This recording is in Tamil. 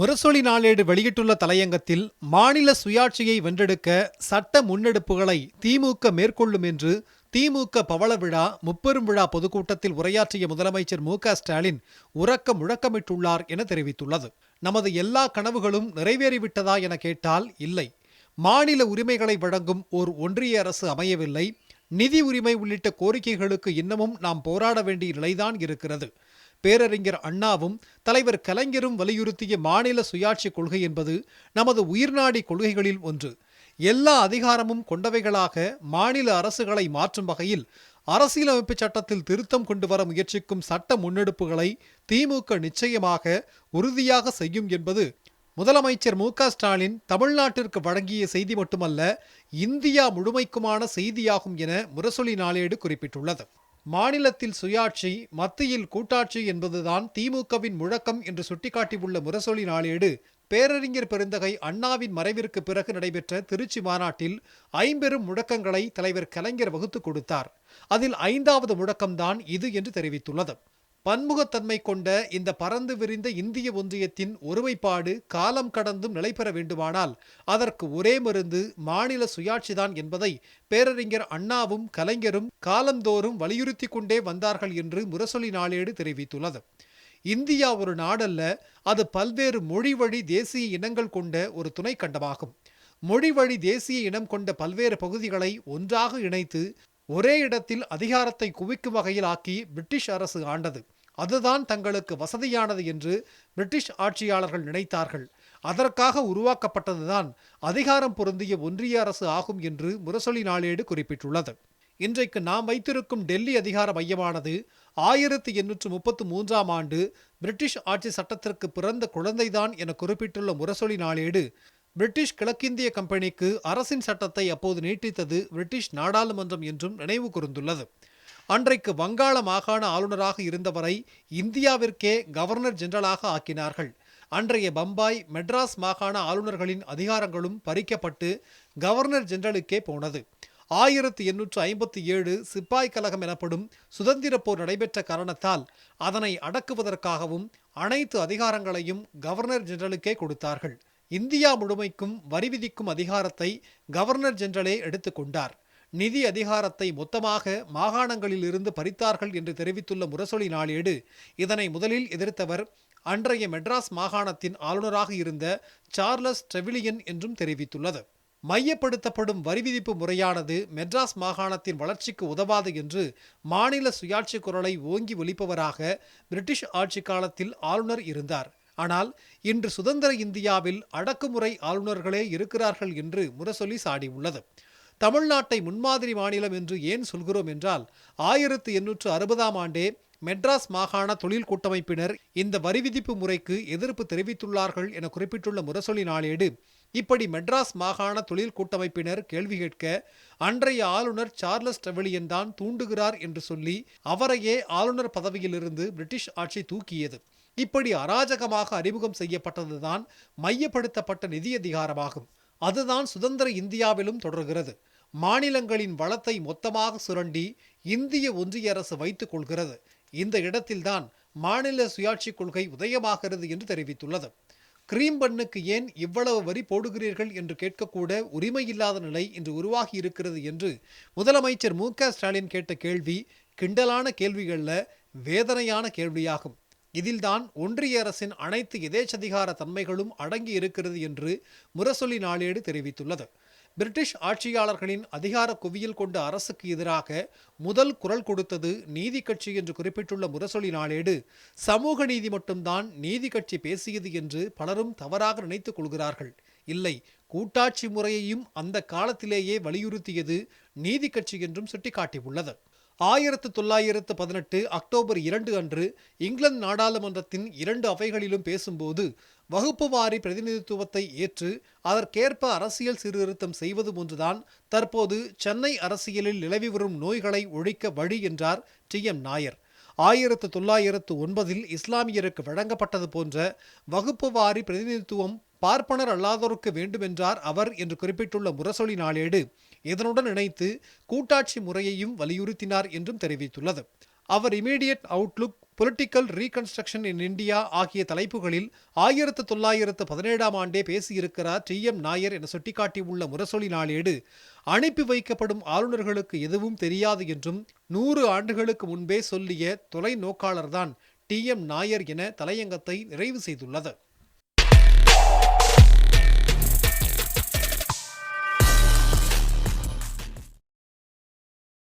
முரசொலி நாளேடு வெளியிட்டுள்ள தலையங்கத்தில் மாநில சுயாட்சியை வென்றெடுக்க சட்ட முன்னெடுப்புகளை திமுக மேற்கொள்ளும் என்று திமுக பவள விழா முப்பெரும் விழா பொதுக்கூட்டத்தில் உரையாற்றிய முதலமைச்சர் மு ஸ்டாலின் உறக்க முழக்கமிட்டுள்ளார் என தெரிவித்துள்ளது. நமது எல்லா கனவுகளும் நிறைவேறிவிட்டதா என கேட்டால் இல்லை. மாநில உரிமைகளை வழங்கும் ஓர் ஒன்றிய அரசு அமையவில்லை. நிதி உரிமை உள்ளிட்ட கோரிக்கைகளுக்கு இன்னமும் நாம் போராட வேண்டிய நிலைதான் இருக்கிறது. பேரறிஞர் அண்ணாவும் தலைவர் கலைஞரும் வலியுறுத்திய மாநில சுயாட்சி கொள்கை என்பது நமது உயிர்நாடி கொள்கைகளில் ஒன்று. எல்லா அதிகாரமும் கொண்டவைகளாக மாநில அரசுகளை மாற்றும் வகையில் அரசியலமைப்பு சட்டத்தில் திருத்தம் கொண்டு வர முயற்சிக்கும் சட்ட முன்னெடுப்புகளை திமுக நிச்சயமாக உறுதியாக செய்யும் என்பது முதலமைச்சர் மு க ஸ்டாலின் தமிழ்நாட்டிற்கு வழங்கிய செய்தி மட்டுமல்ல இந்தியா முழுமைக்குமான செய்தியாகும் என முரசொலி நாளேடு குறிப்பிட்டுள்ளது. மாநிலத்தில் சுயாட்சி மத்தியில் கூட்டாட்சி என்பதுதான் திமுகவின் முழக்கம் என்று சுட்டிக்காட்டியுள்ள முரசொலி நாளேடு பேரறிஞர் பெருந்தகை அண்ணாவின் மறைவிற்கு பிறகு நடைபெற்ற திருச்சி மாநாட்டில் ஐம்பெரும் முழக்கங்களை தலைவர் கலைஞர் வகுத்துக் கொடுத்தார். அதில் ஐந்தாவது முழக்கம்தான் இது என்று தெரிவித்துள்ளது. பன்முகத்தன்மை கொண்ட இந்த பறந்து விரிந்த இந்திய ஒன்றியத்தின் ஒருமைப்பாடு காலம் கடந்தும் நிலைபெற வேண்டுமானால் அதற்கு ஒரே மருந்து மாநில சுயாட்சிதான் என்பதை பேரறிஞர் அண்ணாவும் கலைஞரும் காலந்தோறும் வலியுறுத்தி கொண்டே வந்தார்கள் என்று முரசொலி நாளேடு தெரிவித்துள்ளது. இந்தியா ஒரு நாடல்ல அது பல்வேறு மொழி வழி தேசிய இனங்கள் கொண்ட ஒரு துணை கண்டமாகும் மொழி வழி தேசிய இனம் கொண்ட பல்வேறு பகுதிகளை ஒன்றாக இணைத்து ஒரே இடத்தில் அதிகாரத்தை குவிக்கும் வகையில் ஆக்கி பிரிட்டிஷ் அரசு ஆண்டது. அதுதான் தங்களுக்கு வசதியானது என்று பிரிட்டிஷ் ஆட்சியாளர்கள் நினைத்தார்கள். அதற்காக உருவாக்கப்பட்டதுதான் அதிகாரம் பொருந்திய ஒன்றிய அரசு ஆகும் என்று முரசொலி நாளேடு குறிப்பிட்டுள்ளது. இன்றைக்கு நாம் வைத்திருக்கும் டெல்லி அதிகார மையமானது ஆயிரத்தி எண்ணூற்று முப்பத்து மூன்றாம் ஆண்டு பிரிட்டிஷ் ஆட்சி சட்டத்திற்கு பிறந்த குழந்தைதான் என குறிப்பிட்டுள்ள முரசொலி நாளேடு பிரிட்டிஷ் கிழக்கிந்திய கம்பெனிக்கு அரசின் சட்டத்தை அப்போது நீட்டித்தது பிரிட்டிஷ் நாடாளுமன்றம் என்றும் நினைவு கூர்ந்துள்ளது. அன்றைக்கு வங்காள மாகாண ஆளுநராக இருந்தவரை இந்தியாவிற்கே கவர்னர் ஜெனரலாக ஆக்கினார்கள். அன்றைய பம்பாய் மெட்ராஸ் மாகாண ஆளுநர்களின் அதிகாரங்களும் பறிக்கப்பட்டு கவர்னர் ஜெனரலுக்கே போனது. ஆயிரத்தி எண்ணூற்று ஐம்பத்தி ஏழு சிப்பாய் கழகம் எனப்படும் சுதந்திர போர் நடைபெற்ற காரணத்தால் அதனை அடக்குவதற்காகவும் அனைத்து அதிகாரங்களையும் கவர்னர் ஜெனரலுக்கே கொடுத்தார்கள். இந்தியா முழுமைக்கும் வரி விதிக்கும் அதிகாரத்தை கவர்னர் ஜெனரலே எடுத்துக்கொண்டார் நிதி அதிகாரத்தை மொத்தமாக மாகாணங்களிலிருந்து பறித்தார்கள் என்று தெரிவித்துள்ள முரசொலி நாளேடு இதனை முதலில் எதிர்த்தவர் அன்றைய மெட்ராஸ் மாகாணத்தின் ஆளுநராக இருந்த சார்லஸ் ட்ரெவிலியன் என்றும் தெரிவித்துள்ளது. மையப்படுத்தப்படும் வரி விதிப்பு முறையானது மெட்ராஸ் மாகாணத்தின் வளர்ச்சிக்கு உதவாது என்று மாநில சுயாட்சி குரலை ஓங்கி ஒலிப்பவராக பிரிட்டிஷ் ஆட்சி காலத்தில் ஆளுநர் இருந்தார். ஆனால் இன்று சுதந்திர இந்தியாவில் அடக்குமுறை ஆளுநர்களே இருக்கிறார்கள் என்று முரசொலி சாடியுள்ளது. தமிழ்நாட்டை முன்மாதிரி மாநிலம் என்று ஏன் சொல்கிறோம் என்றால் ஆயிரத்து எண்ணூற்று அறுபதாம் ஆண்டே மெட்ராஸ் மாகாண தொழில் கூட்டமைப்பினர் இந்த வரி விதிப்பு முறைக்கு எதிர்ப்பு தெரிவித்துள்ளார்கள் என குறிப்பிட்டுள்ள முரசொலி நாளேடு இப்படி மெட்ராஸ் மாகாண தொழில் கூட்டமைப்பினர் கேள்வி கேட்க அன்றைய ஆளுநர் சார்லஸ் டெவிலியன் தான் தூண்டுகிறார் என்று சொல்லி அவரையே ஆளுநர் பதவியிலிருந்து பிரிட்டிஷ் ஆட்சி தூக்கியது. இப்படி அராஜகமாக அறிமுகம் செய்யப்பட்டதுதான் மையப்படுத்தப்பட்ட நிதி அதிகாரமாகும் அதுதான் சுதந்திர இந்தியாவிலும் தொடர்கிறது. மாநிலங்களின் வளத்தை மொத்தமாக சுரண்டி இந்திய ஒன்றிய அரசு வைத்துக் கொள்கிறது. இந்த இடத்தில்தான் மாநில சுயாட்சி கொள்கை உதயமாகிறது என்று தெரிவித்துள்ளது. கிரீம் பண்ணுக்கு ஏன் இவ்வளவு வரி போடுகிறீர்கள் என்று கேட்கக்கூட உரிமையில்லாத நிலை இன்று உருவாகி இருக்கிறது என்று முதலமைச்சர் மு ஸ்டாலின் கேட்ட கேள்வி கிண்டலான கேள்விகளில் வேதனையான கேள்வியாகும். இதில்தான் ஒன்றிய அரசின் அனைத்து எதேச்சதிகார தன்மைகளும் அடங்கி இருக்கிறது என்று முரசொலி நாளேடு தெரிவித்துள்ளது. பிரிட்டிஷ் ஆட்சியாளர்களின் அதிகார குவியல் கொண்ட அரசுக்கு எதிராக முதல் குரல் கொடுத்தது நீதி கட்சி என்று குறிப்பிட்டுள்ள முரசொலி நாளேடு சமூக நீதி மட்டும்தான் நீதி கட்சி பேசியது என்று பலரும் தவறாக நினைத்துக் கொள்கிறார்கள். இல்லை கூட்டாட்சி முறையையும் அந்த காலத்திலேயே வலியுறுத்தியது நீதி கட்சி என்றும் சுட்டிக்காட்டியுள்ளது. ஆயிரத்து தொள்ளாயிரத்து பதினெட்டு அக்டோபர் இரண்டு அன்று இங்கிலாந்து நாடாளுமன்றத்தின் இரண்டு அவைகளிலும் பேசும்போது வகுப்பு வாரி பிரதிநிதித்துவத்தை ஏற்று அதற்கேற்ப அரசியல் சீர்திருத்தம் செய்வது போன்றுதான் தற்போது சென்னை அரசியலில் நிலவி வரும் நோய்களை ஒழிக்க வழி என்றார் டி எம் நாயர். ஆயிரத்து தொள்ளாயிரத்து ஒன்பதில் இஸ்லாமியருக்கு வழங்கப்பட்டது போன்ற வகுப்பு வாரி பிரதிநிதித்துவம் பார்ப்பனர் அல்லாதோருக்கு வேண்டுமென்றார் அவர் என்று குறிப்பிட்டுள்ள முரசொலி நாளேடு இதனுடன் இணைத்து கூட்டாட்சி முறையையும் வலியுறுத்தினார் என்றும் தெரிவித்துள்ளது. அவர் immediate outlook political reconstruction in India ஆகிய தலைப்புகளில் ஆயிரத்து தொள்ளாயிரத்து பதினேழாம் ஆண்டே பேசியிருக்கிறார் டி எம் நாயர் என சுட்டிக்காட்டியுள்ள முரசொலி நாளேடு அனுப்பி வைக்கப்படும் ஆளுநர்களுக்கு எதுவும் தெரியாது என்றும் நூறு ஆண்டுகளுக்கு முன்பே சொல்லிய தொலைநோக்காளர்தான் டி எம் நாயர் என தலையங்கத்தை நிறைவு செய்துள்ளது.